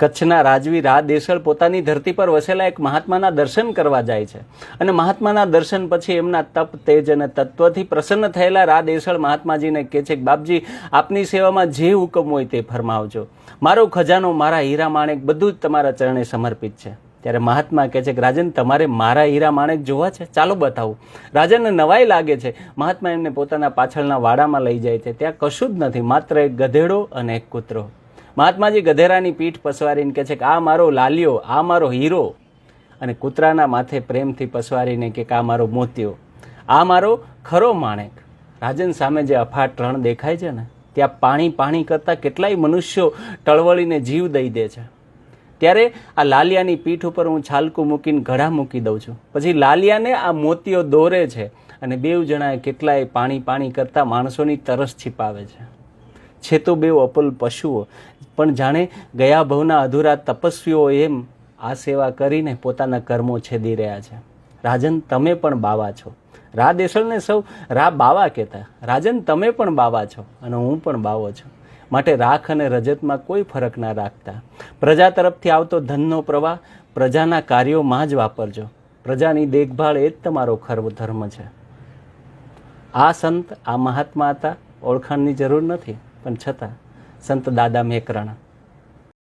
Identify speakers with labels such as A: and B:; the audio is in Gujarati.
A: કચ્છના રાજવી રા દેશળ પોતાની ધરતી પર વસેલા એક મહાત્માના દર્શન કરવા જાય છે. અને મહાત્માના દર્શન પછી એમના તપ, તેજ અને તત્વથી પ્રસન્ન થયેલા રા દેશળ મહાત્માજીને કહે છે કે, બાપજી, આપની સેવામાં જે હુકમ હોય તે ફરમાવજો. મારો ખજાનો, મારા હીરા માણેક બધું જ તમારા ચરણે સમર્પિત છે. ત્યારે મહાત્મા કહે છે કે, રાજન, તમારે મારા હીરા માણેક જોવા છે? ચાલો બતાવું. રાજાને નવાઈ લાગે છે. મહાત્મા એમને પોતાના પાછળના વાડામાં લઈ જાય છે. ત્યાં કશું જ નથી. માત્ર એક ગધેડો અને એક કૂતરો. મહાત્માજી ગધેરાની પીઠ પસવારીને કહે છે કે આ મારો લાલિયો, આ મારો હીરો. અને કૂતરાના માથે પ્રેમથી પસવારીને કે આ મારો મોતિયો, આ મારો ખરો માણેક. રાજન સામે જે અફાટ રણ દેખાય છે ને, ત્યાં પાણી પાણી કરતાં કેટલાય મનુષ્યો ટળવળીને જીવ દઈ દે છે. ત્યારે આ લાલિયાની પીઠ ઉપર હું છાલકું મૂકીને ઘડા મૂકી દઉં છું. પછી લાલિયાને આ મોતીઓ દોરે છે અને બેવ જણાએ કેટલાય પાણી પાણી કરતાં માણસોની તરસ છીપાવે છે. છે તો બે અપલ પશુઓ. પણ જાણે ગયા ભવના અધૂરા તપસ્વીઓ એમ આ સેવા કરીને પોતાના કર્મો છેદી રહ્યા છે. રાજન, તમે પણ બાવા છો. રા દેસળને સૌ રા બાવા કહેતા. રાજન, તમે પણ બાવા છો અને હું પણ બાવો છું. માટે રાખ અને રજતમાં કોઈ ફરક ના રાખતા. પ્રજા તરફથી આવતો ધનનો પ્રવાહ પ્રજાના કાર્યોમાં જ વાપરજો. પ્રજાની દેખભાળ એ જ તમારો ખરો ધર્મ છે. આ સંત, આ મહાત્મા હતા, ઓળખાણની જરૂર નથી. પણ છતાં સંત દાદા મેકરણા